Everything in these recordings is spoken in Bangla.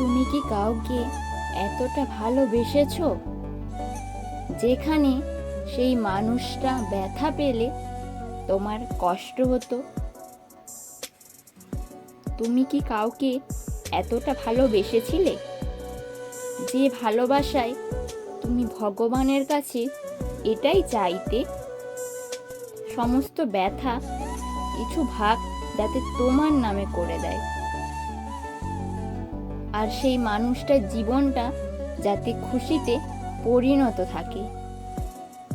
তুমি কি কাউকে এতটা ভালোবেসেছো? যেখানে সেই মানুষটা ব্যথা পেলে তোমার কষ্ট হতো? তুমি কি কাউকে এতটা ভালোবেসেছিলে? যে ভালোবাসায় তুমি ভগবানের কাছে এটাই চাইতে? সমস্ত ব্যথা কিছু ভাগ যাতে তোমার নামে করে দেয়। আর সেই মানুষটার জীবনটা যাতে খুশিতে পরিণত থাকে।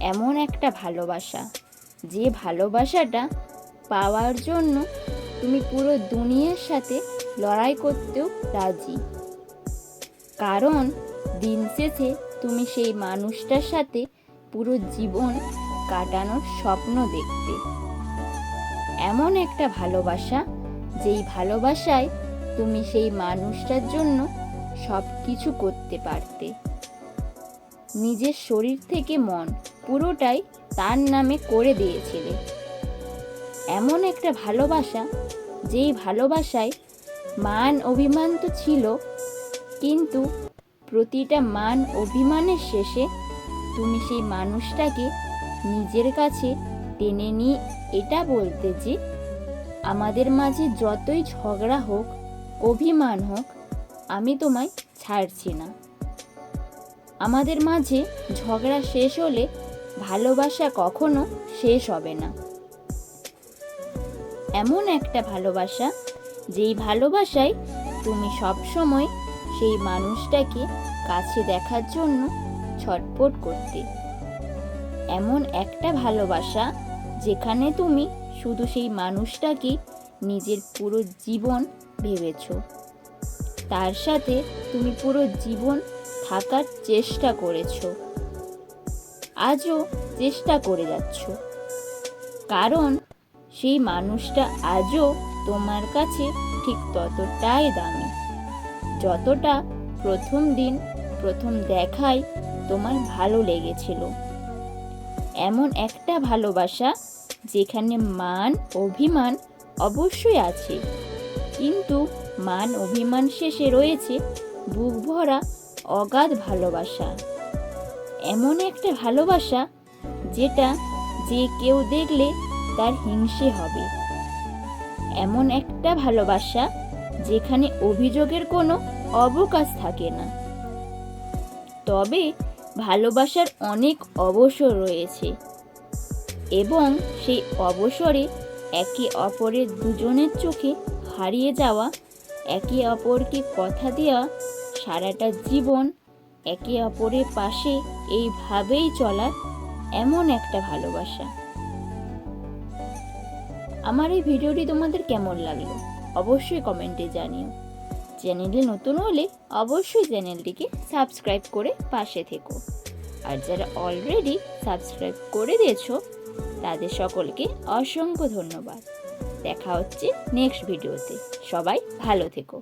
এমন একটা ভালোবাসা, যে ভালোবাসাটা পাওয়ার জন্য তুমি পুরো দুনিয়ার সাথে লড়াই করতেও রাজি। কারণ দিন শেষে তুমি সেই মানুষটার সাথে পুরো জীবন কাটানোর স্বপ্ন দেখতে। এমন একটা ভালোবাসা, যেই ভালোবাসায় তুমি সেই মানুষটার জন্য সব কিছু করতে পারতে। নিজের শরীর থেকে মন পুরোটাই তার নামে করে দিয়েছিলে। এমন একটা ভালোবাসা, যেই ভালোবাসায় মান অভিমান তো ছিল, কিন্তু প্রতিটা মান অভিমানের শেষে তুমি সেই মানুষটাকে নিজের কাছে টেনে নিয়ে এটা বলতে যে, আমাদের মাঝে যতই ঝগড়া হোক অভিমান হোক, আমি তোমায় ছাড়ছি না। আমাদের মাঝে ঝগড়া শেষ হলে ভালোবাসা কখনো শেষ হবে না। এমন একটা ভালোবাসা, যেই ভালোবাসায় তুমি সব সময় সেই মানুষটাকে কাছে দেখার জন্য ছটপট করতে। এমন একটা ভালোবাসা, যেখানে তুমি শুধু সেই মানুষটাকে নিজের পুরো জীবন ভেবেছ। তার সাথে তুমি পুরো জীবন থাকার চেষ্টা করেছ। আজও চেষ্টা করে যাচ্ছ। কারণ সেই মানুষটা আজও তোমার কাছে ঠিক ততটাই দামি। যতটা প্রথম দিন, প্রথম দেখায় তোমার ভালো লেগেছিল। এমন একটা ভালোবাসা যেখানে মান, অভিমান অবশ্যই আছে। কিন্তু মান অভিমান শেষে রয়েছে বুক ভরা অগাধ ভালোবাসা। এমন একটা ভালোবাসা যেটা যে কেউ দেখলে তার হিংসে হবে। এমন একটা ভালোবাসা যেখানে অভিযোগের কোনো অবকাশ থাকে না। তবে ভালোবাসার অনেক অবসর রয়েছে এবং সেই অবসরে একে অপরের দুজনের চোখে হারিয়ে যাওয়া, একে অপরকে কথা দেওয়া, সারাটা জীবন একে অপরের পাশে এইভাবেই চলার এমন একটা ভালোবাসা। আমার এই ভিডিওটি তোমাদের কেমন লাগল? অবশ্যই কমেন্টে জানিও। চ্যানেলে নতুন হলে অবশ্যই চ্যানেলটিকে সাবস্ক্রাইব করে পাশে থেকো। আর যারা অলরেডি সাবস্ক্রাইব করে দিয়েছ তাদের সকলকে অসংখ্য ধন্যবাদ। দেখা হচ্ছে নেক্সট ভিডিওতে সবাই ভালো থেকো।